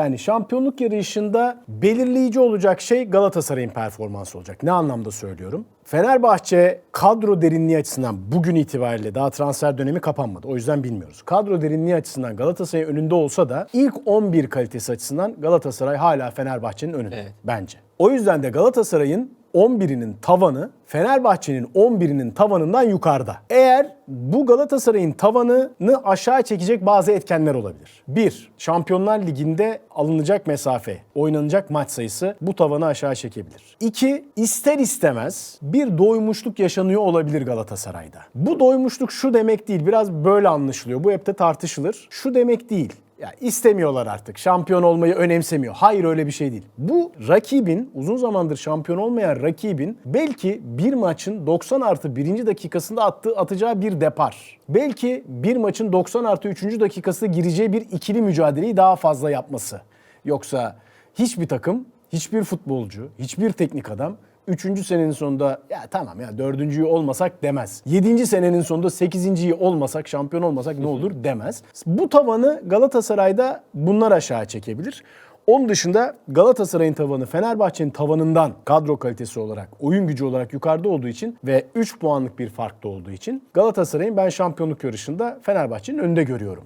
Yani şampiyonluk yarışında belirleyici olacak şey Galatasaray'ın performansı olacak. Ne anlamda söylüyorum? Fenerbahçe kadro derinliği açısından bugün itibariyle daha transfer dönemi kapanmadı. O yüzden bilmiyoruz. Kadro derinliği açısından Galatasaray önünde olsa da ilk 11 kalitesi açısından Galatasaray hala Fenerbahçe'nin önünde Evet. bence. O yüzden de Galatasaray'ın 11'inin tavanı Fenerbahçe'nin 11'inin tavanından yukarıda. Eğer bu Galatasaray'ın tavanını aşağı çekecek bazı etkenler olabilir. 1. Şampiyonlar Ligi'nde alınacak mesafe, oynanacak maç sayısı bu tavanı aşağı çekebilir. 2. ister istemez bir doymuşluk yaşanıyor olabilir Galatasaray'da. Bu doymuşluk şu demek değil, biraz böyle anlaşılıyor. Bu hep de tartışılır. Şu demek değil. Ya istemiyorlar artık. Şampiyon olmayı önemsemiyor. Hayır öyle bir şey değil. Bu rakibin, uzun zamandır şampiyon olmayan rakibin belki bir maçın 90 artı birinci dakikasında attığı, atacağı bir depar. Belki bir maçın 90 artı üçüncü dakikasında gireceği bir ikili mücadeleyi daha fazla yapması. Yoksa hiçbir takım, hiçbir futbolcu, hiçbir teknik adam Üçüncü senenin sonunda ya tamam ya dördüncüyü olmasak demez. Yedinci senenin sonunda sekizinciyi olmasak, şampiyon olmasak ne olur demez. Bu tavanı Galatasaray'da bunlar aşağı çekebilir. Onun dışında Galatasaray'ın tavanı Fenerbahçe'nin tavanından kadro kalitesi olarak, oyun gücü olarak yukarıda olduğu için ve 3 puanlık bir farkta olduğu için Galatasaray'ın ben şampiyonluk yarışında Fenerbahçe'nin önünde görüyorum.